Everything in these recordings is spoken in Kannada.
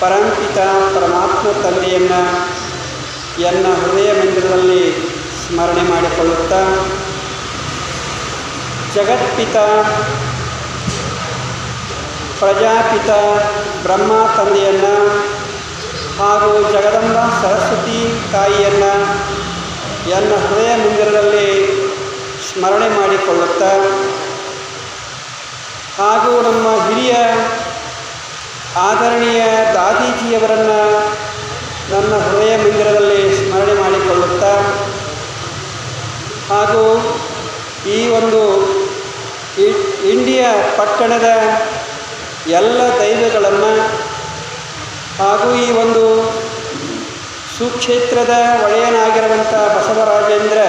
ಪರಂಪಿತ ಪರಮಾತ್ಮ ತಂದೆಯನ್ನು ಎನ್ನ ಹೃದಯ ಮಂದಿರದಲ್ಲಿ ಸ್ಮರಣೆ ಮಾಡಿಕೊಳ್ಳುತ್ತಾ ಜಗತ್ಪಿತ, ಪ್ರಜಾಪಿತ, ಬ್ರಹ್ಮ ತಂದೆಯನ್ನು ಹಾಗೂ ಜಗದಂಬ ಸರಸ್ವತಿ ತಾಯಿಯನ್ನು ಎನ್ನ ಹೃದಯ ಮಂದಿರದಲ್ಲಿ ಸ್ಮರಣೆ ಮಾಡಿಕೊಳ್ಳುತ್ತಾ ಹಾಗೂ ನಮ್ಮ ಹಿರಿಯ ಆದರಣೀಯ ದಾದೀಜಿಯವರನ್ನು ನನ್ನ ಹೃದಯ ಮಂದಿರದಲ್ಲಿ ಸ್ಮರಣೆ ಮಾಡಿಕೊಳ್ಳುತ್ತಾ ಹಾಗೂ ಈ ಒಂದು ಇಂಡಿಯಾ ಪಟ್ಟಣದ ಎಲ್ಲ ದೈವಗಳನ್ನು ಹಾಗೂ ಈ ಒಂದು ಸುಕ್ಷೇತ್ರದ ಒಡೆಯನಾಗಿರುವಂಥ ಬಸವರಾಜೇಂದ್ರ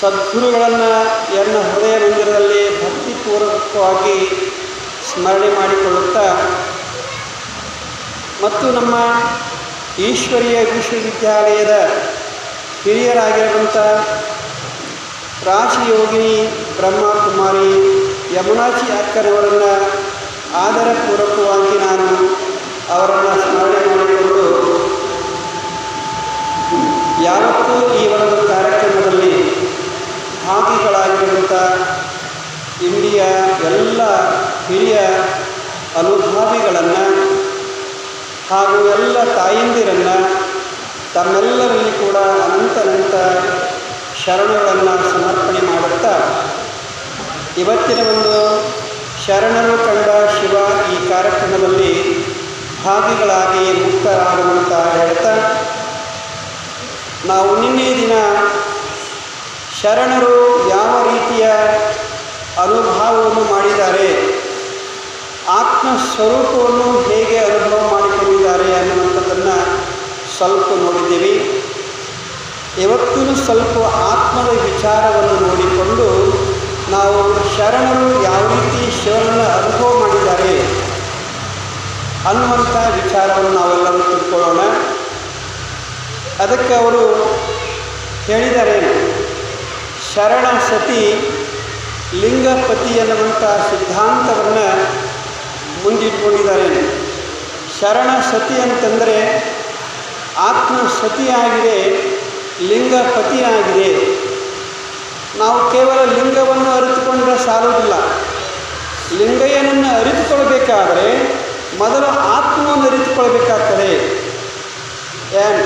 ಸದ್ಗುರುಗಳನ್ನು ಎನ್ನ ಹೃದಯ ಮಂದಿರದಲ್ಲಿ ಭಕ್ತಿಪೂರ್ವಕವಾಗಿ ಸ್ಮರಣೆ ಮಾಡಿಕೊಳ್ಳುತ್ತಾ ಮತ್ತು ನಮ್ಮ ಈಶ್ವರೀಯ ವಿಶ್ವವಿದ್ಯಾಲಯದ ಹಿರಿಯರಾಗಿರುವಂಥ ರಾಜಯೋಗಿನಿ ಬ್ರಹ್ಮಕುಮಾರಿ ಯಮುನಾಚಿ ಅಕ್ಕನವರನ್ನು ಆದರಪೂರ್ವಕವಾಗಿ ನಾನು ಅವರನ್ನು ಸ್ಮರಣೆ ಮಾಡಿಕೊಂಡು ಯಾವತ್ತೂ ಈ ಒಂದು ಕಾರ್ಯಕ್ರಮದಲ್ಲಿ ಭಾಗಿಗಳಾಗಿರುವಂಥ ಇಂಡಿಯಾ ಎಲ್ಲ ಹಿರಿಯ ಅನುಭಾವಿಗಳನ್ನು ಹಾಗೂ ಎಲ್ಲ ತಾಯಂದಿರನ್ನು ತಮ್ಮೆಲ್ಲರಲ್ಲಿ ಕೂಡ ಅನಂತ ಅನಂತ ಶರಣಗಳನ್ನು ಸಮರ್ಪಣೆ ಮಾಡುತ್ತಾ ಇವತ್ತಿನ ಒಂದು ಶರಣರು ಕಂಡ ಶಿವ ಈ ಕಾರ್ಯಕ್ರಮದಲ್ಲಿ ಭಾಗಿಗಳಾಗಿ ಮುಕ್ತರಾಗುವಂತ ಹೇಳ್ತಾ, ನಾವು ನಿನ್ನೆ ದಿನ ಶರಣರು ಯಾವ ರೀತಿಯ ಅನುಭಾವವನ್ನು ಮಾಡಿದ್ದಾರೆ ಆತ್ಮ ಸ್ವರೂಪವನ್ನು ಹೇಗೆ ಅನುಭವ ಮಾಡಿಕೊಂಡಿದ್ದಾರೆ ಅನ್ನುವಂಥದ್ದನ್ನು ಸ್ವಲ್ಪ ನೋಡಿದ್ದೀವಿ. ಯಾವತ್ತೂ ಸ್ವಲ್ಪ ಆತ್ಮದ ವಿಚಾರವನ್ನು ನೋಡಿಕೊಂಡು ನಾವು ಶರಣರು ಯಾವ ರೀತಿ ಶರಣರ ಅನುಭವ ಮಾಡಿದ್ದಾರೆ ಅನ್ನುವಂಥ ವಿಚಾರವನ್ನು ನಾವೆಲ್ಲರೂ ತಿಳ್ಕೊಳ್ಳೋಣ. ಅದಕ್ಕೆ ಅವರು ಹೇಳಿದ್ದಾರೆ ಶರಣ ಸತಿ ಲಿಂಗಪತಿ ಅನ್ನುವಂಥ ಸಿದ್ಧಾಂತವನ್ನು ಶರಣ ಸತಿ ಅಂತಂದರೆ ಆತ್ಮ ಸತಿಯಾಗಿದೆ ಲಿಂಗ ಪತಿಯಾಗಿದೆ ನಾವು ಕೇವಲ ಲಿಂಗವನ್ನು ಅರಿತುಕೊಂಡ್ರೆ ಸಾಲುವುದಿಲ್ಲ. ಲಿಂಗಯ್ಯನನ್ನು ಅರಿತುಕೊಳ್ಬೇಕಾದರೆ ಮೊದಲು ಆತ್ಮವನ್ನು ಅರಿತುಕೊಳ್ಬೇಕಾಗ್ತದೆ. ಏನು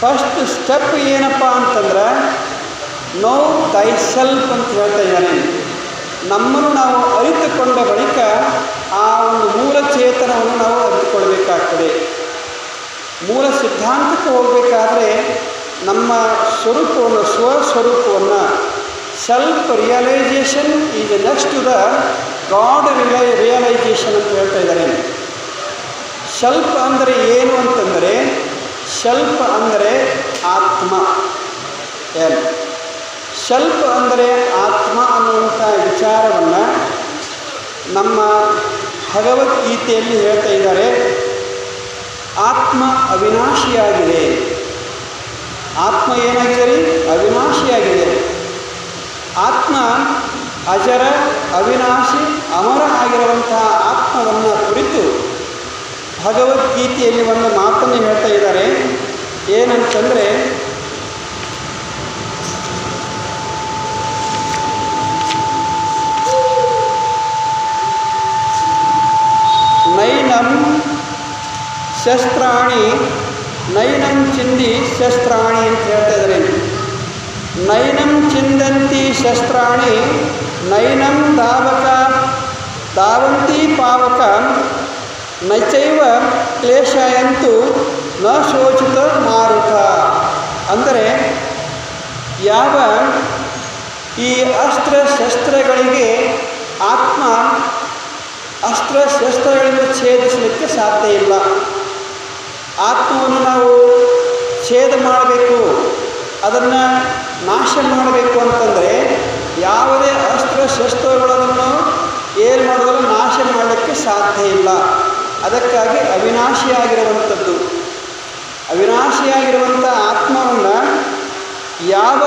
ಫಸ್ಟ್ ಸ್ಟೆಪ್ ಏನಪ್ಪ ಅಂತಂದ್ರೆ ನೋ ದೈ ಸೆಲ್ಫ್ ಅಂತ ಹೇಳ್ತಾ ಇದ್ದಾನೆ. ನಮ್ಮನ್ನು ನಾವು ಅರಿತುಕೊಂಡ ಬಳಿಕ ಆ ಒಂದು ಮೂಲ ಚೇತನವನ್ನು ನಾವು ಅರಿತುಕೊಳ್ಬೇಕಾಗ್ತದೆ. ಮೂಲ ಸಿದ್ಧಾಂತಕ್ಕೆ ಹೋಗಬೇಕಾದ್ರೆ ನಮ್ಮ ಸ್ವರೂಪವನ್ನು, ಸ್ವಸ್ವರೂಪವನ್ನು self realisation is next to the God reali realisation ಅಂತ ಹೇಳ್ತಾ ಇದ್ದಾರೆ. ಶಲ್ಪ ಅಂದರೆ ಏನು ಅಂತಂದರೆ ಸೆಲ್ಫ್ ಅಂದರೆ ಆತ್ಮ. ಏನು? ಶಲ್ಪ ಅಂದರೆ ಆತ್ಮ ಅನ್ನುವಂಥ ವಿಚಾರವನ್ನು ನಮ್ಮ ಭಗವದ್ಗೀತೆಯಲ್ಲಿ ಹೇಳ್ತಾ ಇದ್ದಾರೆ, ಆತ್ಮ ಅವಿನಾಶಿಯಾಗಿದೆ. ಆತ್ಮ ಏನಾಗಿದೆ ಅವಿನಾಶಿಯಾಗಿದೆ. ಆತ್ಮ ಅಜರ, ಅವಿನಾಶಿ, ಅಮರ ಆಗಿರುವಂತಹ ಆತ್ಮವನ್ನು ಕುರಿತು ಭಗವದ್ಗೀತೆಯಲ್ಲಿ ಒಂದು ಮಾತನ್ನು ಹೇಳ್ತಾ ಇದ್ದಾರೆ. ಏನಂತಂದರೆ ನೈನಂ ಶಸ್ತ್ರಾಣಿ, ನೈನಂ ಚಿಂದಿ ಶಸ್ತ್ರಾಣಿ ಅಂತ ಹೇಳ್ತಾ ಇದ್ದಾರೆ ನೈನಂ ಚಿಂದಂತಿ ಶಸ್ತ್ರಾಣಿ, ನೈನಂ ಧಾವಕ ಧಾವಂತಿ ಪಾವಕ, ನಚೈವ ಎಂತೂ ನ ಶೋಚಿತ ಮಾರುತ. ಅಂದರೆ ಯಾವ ಈ ಅಸ್ತ್ರ ಶಸ್ತ್ರಗಳಿಗೆ ಆತ್ಮ ಅಸ್ತ್ರ ಶಸ್ತ್ರಗಳಿಂದ ಛೇದಿಸಲಿಕ್ಕೆ ಸಾಧ್ಯ ಇಲ್ಲ. ಆತ್ಮವನ್ನು ನಾವು ಛೇದ ಮಾಡಬೇಕು, ಅದನ್ನು ನಾಶ ಮಾಡಬೇಕು ಅಂತಂದರೆ ಯಾವುದೇ ಅಸ್ತ್ರ, ಶಸ್ತ್ರಗಳನ್ನು ಏನು ಮಾಡಿದ್ರು ನಾಶ ಮಾಡಲಿಕ್ಕೆ ಸಾಧ್ಯ ಇಲ್ಲ. ಅದಕ್ಕಾಗಿ ಅವಿನಾಶಿಯಾಗಿರುವಂಥದ್ದು. ಅವಿನಾಶಿಯಾಗಿರುವಂಥ ಆತ್ಮವನ್ನು ಯಾವ